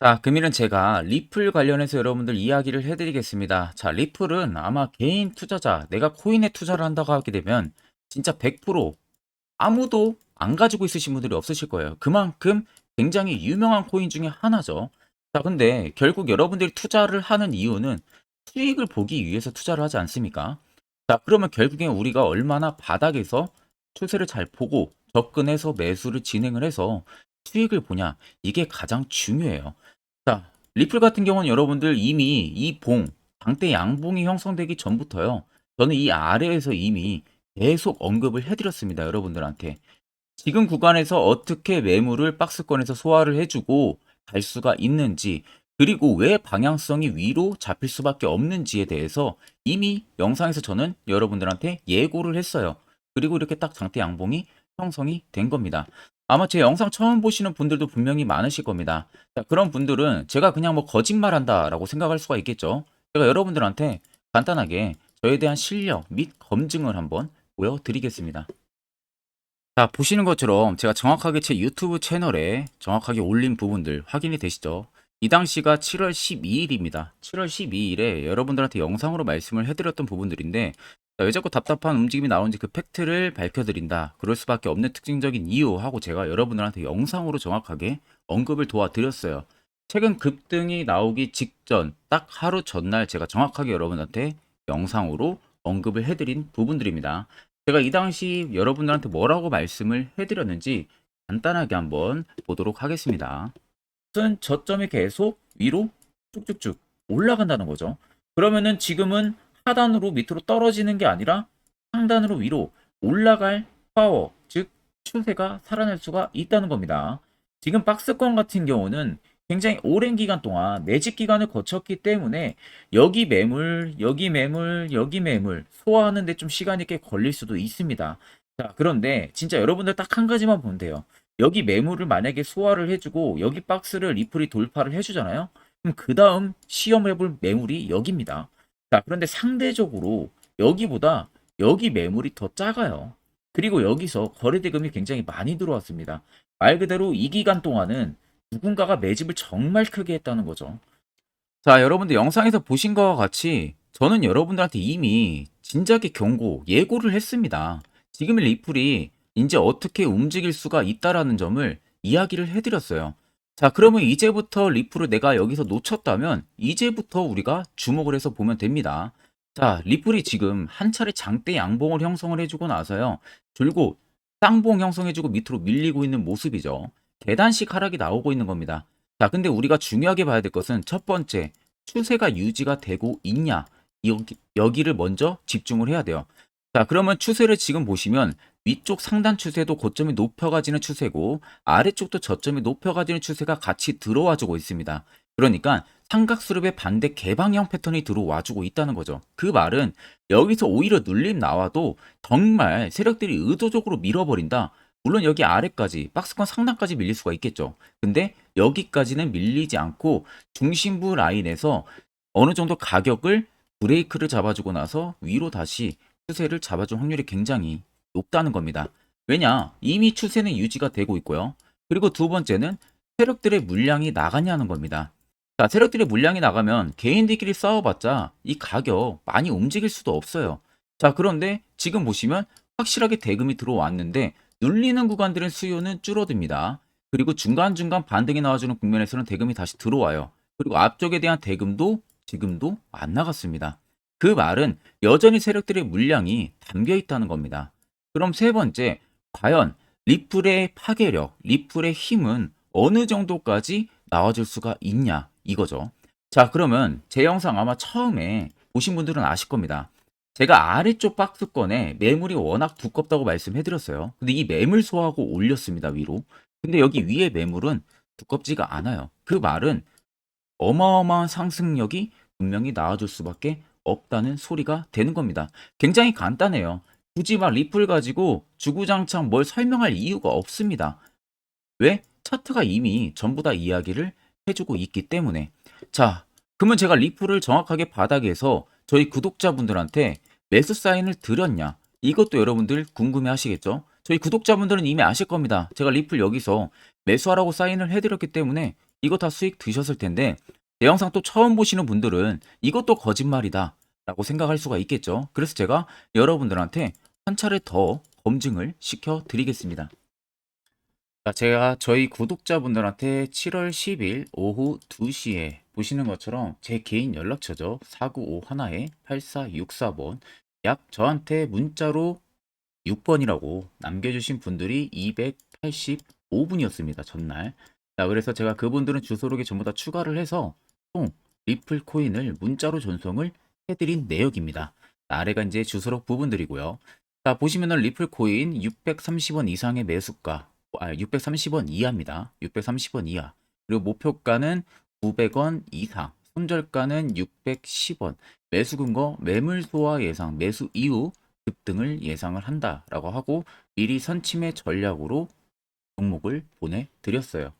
자, 금일은 제가 리플 관련해서 여러분들 이야기를 해드리겠습니다. 자, 리플은 아마 개인 투자자, 내가 코인에 투자를 한다고 하게 되면 진짜 100% 아무도 안 가지고 있으신 분들이 없으실 거예요. 그만큼 굉장히 유명한 코인 중에 하나죠. 자, 근데 결국 여러분들이 투자를 하는 이유는 수익을 보기 위해서 투자를 하지 않습니까? 자, 그러면 결국엔 우리가 얼마나 바닥에서 추세를 잘 보고 접근해서 매수를 진행을 해서 수익을 보냐, 이게 가장 중요해요. 자, 리플 같은 경우는 여러분들 이미 이 봉, 장대 양봉이 형성되기 전부터요. 저는 이 아래에서 이미 계속 언급을 해드렸습니다. 여러분들한테. 지금 구간에서 어떻게 매물을 박스권에서 소화를 해주고 갈 수가 있는지, 그리고 왜 방향성이 위로 잡힐 수밖에 없는지에 대해서 이미 영상에서 저는 여러분들한테 예고를 했어요. 그리고 이렇게 딱 장대 양봉이 형성이 된 겁니다. 아마 제 영상 처음 보시는 분들도 분명히 많으실 겁니다. 자, 그런 분들은 제가 그냥 뭐 거짓말한다라고 생각할 수가 있겠죠. 제가 여러분들한테 간단하게 저에 대한 실력 및 검증을 한번 보여드리겠습니다. 자, 보시는 것처럼 제가 정확하게 제 유튜브 채널에 정확하게 올린 부분들 확인이 되시죠? 이 당시가 7월 12일입니다. 7월 12일에 여러분들한테 영상으로 말씀을 해드렸던 부분들인데 자, 왜 자꾸 답답한 움직임이 나오는지 그 팩트를 밝혀드린다. 그럴 수밖에 없는 특징적인 이유 하고 제가 여러분들한테 영상으로 정확하게 언급을 도와드렸어요. 최근 급등이 나오기 직전 딱 하루 전날 제가 정확하게 여러분한테 영상으로 언급을 해드린 부분들입니다. 제가 이 당시 여러분들한테 뭐라고 말씀을 해드렸는지 간단하게 한번 보도록 하겠습니다. 우선 저점이 계속 위로 쭉쭉쭉 올라간다는 거죠. 그러면은 지금은 하단으로 밑으로 떨어지는 게 아니라 상단으로 위로 올라갈 파워, 즉 추세가 살아날 수가 있다는 겁니다. 지금 박스권 같은 경우는 굉장히 오랜 기간 동안 매집 기간을 거쳤기 때문에 여기 매물, 여기 매물, 여기 매물 소화하는데 좀 시간이 꽤 걸릴 수도 있습니다. 자, 그런데 진짜 여러분들 딱 한 가지만 보면 돼요. 여기 매물을 만약에 소화를 해주고 여기 박스를 리플이 돌파를 해주잖아요. 그럼 그 다음 시험해볼 매물이 여기입니다. 자, 그런데 상대적으로 여기보다 여기 매물이 더 작아요. 그리고 여기서 거래대금이 굉장히 많이 들어왔습니다. 말 그대로 이 기간 동안은 누군가가 매집을 정말 크게 했다는 거죠. 자, 여러분들 영상에서 보신 것과 같이 저는 여러분들한테 이미 진작에 경고, 예고를 했습니다. 지금 리플이 이제 어떻게 움직일 수가 있다라는 점을 이야기를 해드렸어요. 자, 그러면 이제부터 리플을 내가 여기서 놓쳤다면 이제부터 우리가 주목을 해서 보면 됩니다. 자, 리플이 지금 한 차례 장대 양봉을 형성을 해주고 나서요. 줄곧 쌍봉 형성해주고 밑으로 밀리고 있는 모습이죠. 계단식 하락이 나오고 있는 겁니다. 자, 근데 우리가 중요하게 봐야 될 것은 첫 번째, 추세가 유지가 되고 있냐. 여기, 여기를 먼저 집중을 해야 돼요. 자, 그러면 추세를 지금 보시면 위쪽 상단 추세도 고점이 높여가지는 추세고 아래쪽도 저점이 높여가지는 추세가 같이 들어와주고 있습니다. 그러니까 삼각수렴의 반대 개방형 패턴이 들어와주고 있다는 거죠. 그 말은 여기서 오히려 눌림 나와도 정말 세력들이 의도적으로 밀어버린다. 물론 여기 아래까지 박스권 상단까지 밀릴 수가 있겠죠. 근데 여기까지는 밀리지 않고 중심부 라인에서 어느 정도 가격을 브레이크를 잡아주고 나서 위로 다시 추세를 잡아줄 확률이 굉장히 높다는 겁니다. 왜냐? 이미 추세는 유지가 되고 있고요. 그리고 두 번째는 세력들의 물량이 나가냐는 겁니다. 자, 세력들의 물량이 나가면 개인들끼리 싸워봤자 이 가격 많이 움직일 수도 없어요. 자, 그런데 지금 보시면 확실하게 대금이 들어왔는데 눌리는 구간들의 수요는 줄어듭니다. 그리고 중간중간 반등이 나와주는 국면에서는 대금이 다시 들어와요. 그리고 앞쪽에 대한 대금도 지금도 안 나갔습니다. 그 말은 여전히 세력들의 물량이 담겨 있다는 겁니다. 그럼 세 번째, 과연 리플의 파괴력, 리플의 힘은 어느 정도까지 나와줄 수가 있냐 이거죠. 자, 그러면 제 영상 아마 처음에 보신 분들은 아실 겁니다. 제가 아래쪽 박스권에 매물이 워낙 두껍다고 말씀해드렸어요. 근데 이 매물 소하고 올렸습니다, 위로. 근데 여기 위에 매물은 두껍지가 않아요. 그 말은 어마어마한 상승력이 분명히 나와줄 수밖에 없다는 소리가 되는 겁니다. 굉장히 간단해요. 굳이 막 리플 가지고 주구장창 뭘 설명할 이유가 없습니다. 왜? 차트가 이미 전부 다 이야기를 해주고 있기 때문에. 자, 그러면 제가 리플을 정확하게 바닥에서 저희 구독자분들한테 매수 사인을 드렸냐? 이것도 여러분들 궁금해 하시겠죠? 저희 구독자분들은 이미 아실 겁니다. 제가 리플 여기서 매수하라고 사인을 해드렸기 때문에 이거 다 수익 드셨을 텐데 제 영상 또 처음 보시는 분들은 이것도 거짓말이다 라고 생각할 수가 있겠죠. 그래서 제가 여러분들한테 한 차례 더 검증을 시켜 드리겠습니다. 자, 제가 저희 구독자분들한테 7월 10일 오후 2시에 보시는 것처럼 제 개인 연락처죠. 4951에 8464번. 약 저한테 문자로 6번이라고 남겨주신 분들이 285분이었습니다. 전날. 자, 그래서 제가 그분들은 주소록에 전부 다 추가를 해서 총 리플 코인을 문자로 전송을 해드린 내역입니다. 아래가 이제 주소록 부분들이고요. 자, 보시면은 리플 코인 630원 이상의 매수가, 아, 630원 이하입니다. 630원 이하. 그리고 목표가는 900원 이상, 손절가는 610원, 매수 근거, 매물 소화 예상, 매수 이후 급등을 예상을 한다라고 하고 미리 선침의 전략으로 종목을 보내드렸어요.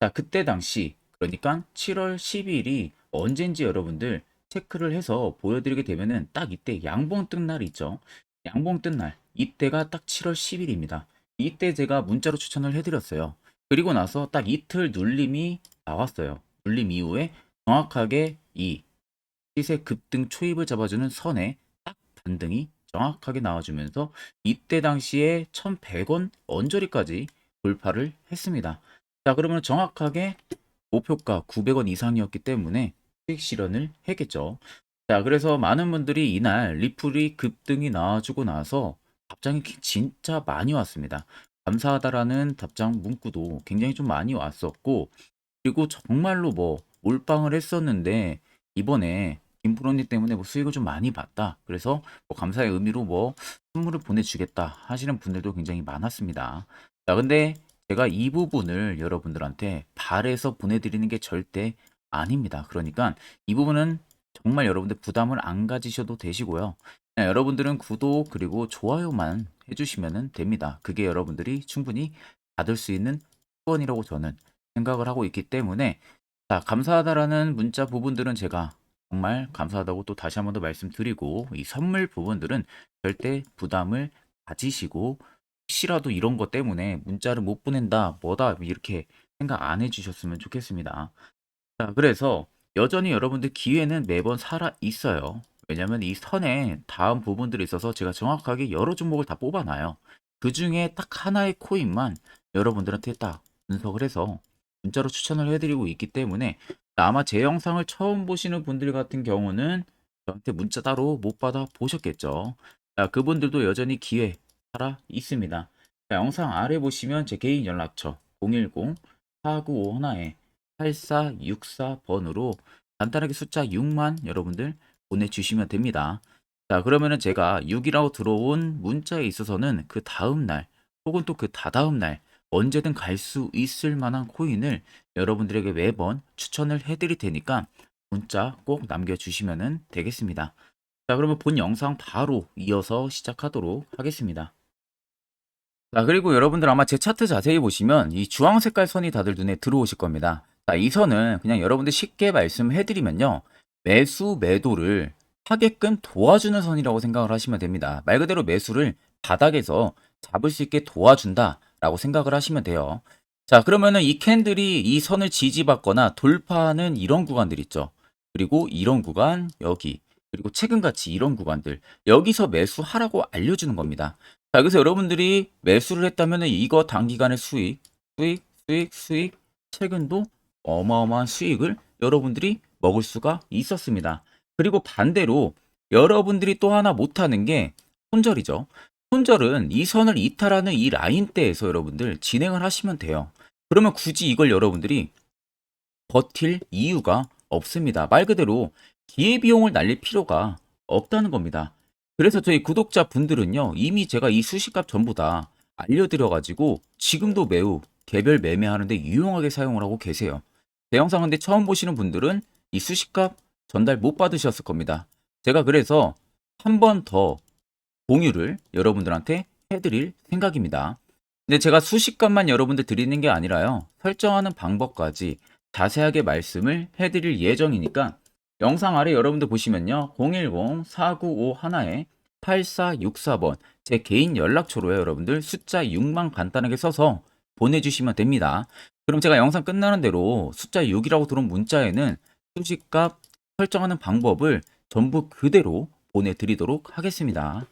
자, 그때 당시 그러니까 7월 12일이 언젠지 여러분들 체크를 해서 보여드리게 되면은 딱 이때 양봉 뜬 날이 있죠. 양봉 뜬 날, 이때가 딱 7월 10일입니다. 이때 제가 문자로 추천을 해드렸어요. 그리고 나서 딱 이틀 눌림이 나왔어요. 눌림 이후에 정확하게 이 시세 급등 초입을 잡아주는 선에 딱 반등이 정확하게 나와주면서 이때 당시에 1100원 언저리까지 돌파를 했습니다. 자, 그러면 정확하게 목표가 900원 이상이었기 때문에 수익 실현을 했겠죠. 자, 그래서 많은 분들이 이날 리플이 급등이 나와주고 나서 답장이 진짜 많이 왔습니다. 감사하다라는 답장 문구도 굉장히 좀 많이 왔었고, 그리고 정말로 뭐 몰빵을 했었는데, 이번에 김프로님 때문에 뭐 수익을 좀 많이 봤다. 그래서 뭐 감사의 의미로 뭐 선물을 보내주겠다 하시는 분들도 굉장히 많았습니다. 자, 근데 제가 이 부분을 여러분들한테 발해서 보내드리는 게 절대 아닙니다. 그러니까 이 부분은 정말 여러분들 부담을 안 가지셔도 되시고요. 그냥 여러분들은 구독 그리고 좋아요만 해주시면 됩니다. 그게 여러분들이 충분히 받을 수 있는 후원이라고 저는 생각을 하고 있기 때문에 자 감사하다라는 문자 부분들은 제가 정말 감사하다고 또 다시 한 번 더 말씀드리고 이 선물 부분들은 절대 부담을 가지시고 혹시라도 이런 것 때문에 문자를 못 보낸다 뭐다 이렇게 생각 안 해주셨으면 좋겠습니다. 자, 그래서 여전히 여러분들 기회는 매번 살아 있어요. 왜냐면 이 선에 다음 부분들이 있어서 제가 정확하게 여러 종목을 다 뽑아놔요. 그 중에 딱 하나의 코인만 여러분들한테 딱 분석을 해서 문자로 추천을 해드리고 있기 때문에 아마 제 영상을 처음 보시는 분들 같은 경우는 저한테 문자 따로 못 받아 보셨겠죠. 자, 그분들도 여전히 기회 살아 있습니다. 자, 영상 아래 보시면 제 개인 연락처 010 4951에 8464번으로 간단하게 숫자 6만 여러분들 보내주시면 됩니다. 자, 그러면은 제가 6이라고 들어온 문자에 있어서는 그 다음날 혹은 또 그 다다음 날 언제든 갈 수 있을 만한 코인을 여러분들에게 매번 추천을 해드릴 테니까 문자 꼭 남겨주시면 되겠습니다. 자, 그러면 본 영상 바로 이어서 시작하도록 하겠습니다. 자, 그리고 여러분들 아마 제 차트 자세히 보시면 이 주황 색깔 선이 다들 눈에 들어오실 겁니다. 자, 이 선은 그냥 여러분들 쉽게 말씀해드리면요. 매수, 매도를 하게끔 도와주는 선이라고 생각을 하시면 됩니다. 말 그대로 매수를 바닥에서 잡을 수 있게 도와준다라고 생각을 하시면 돼요. 자, 그러면은 이 캔들이 이 선을 지지받거나 돌파하는 이런 구간들 있죠. 그리고 이런 구간, 여기, 그리고 최근같이 이런 구간들, 여기서 매수하라고 알려주는 겁니다. 자, 그래서 여러분들이 매수를 했다면 이거 단기간의 수익, 수익, 수익, 수익, 최근도 어마어마한 수익을 여러분들이 먹을 수가 있었습니다. 그리고 반대로 여러분들이 또 하나 못하는 게 손절이죠. 손절은 이 선을 이탈하는 이 라인대에서 여러분들 진행을 하시면 돼요. 그러면 굳이 이걸 여러분들이 버틸 이유가 없습니다. 말 그대로 기회비용을 날릴 필요가 없다는 겁니다. 그래서 저희 구독자 분들은요, 이미 제가 이 수식값 전부 다 알려드려가지고 지금도 매우 개별 매매하는데 유용하게 사용을 하고 계세요. 제 영상 근데 처음 보시는 분들은 이 수식값 전달 못 받으셨을 겁니다. 제가 그래서 한 번 더 공유를 여러분들한테 해드릴 생각입니다. 근데 제가 수식값만 여러분들 드리는 게 아니라요. 설정하는 방법까지 자세하게 말씀을 해드릴 예정이니까 영상 아래 여러분들 보시면요. 010-4951에 8464번 제 개인 연락처로요. 여러분들 숫자 6만 간단하게 써서 보내주시면 됩니다. 그럼 제가 영상 끝나는 대로 숫자 6이라고 들어온 문자에는 수식값 설정하는 방법을 전부 그대로 보내드리도록 하겠습니다.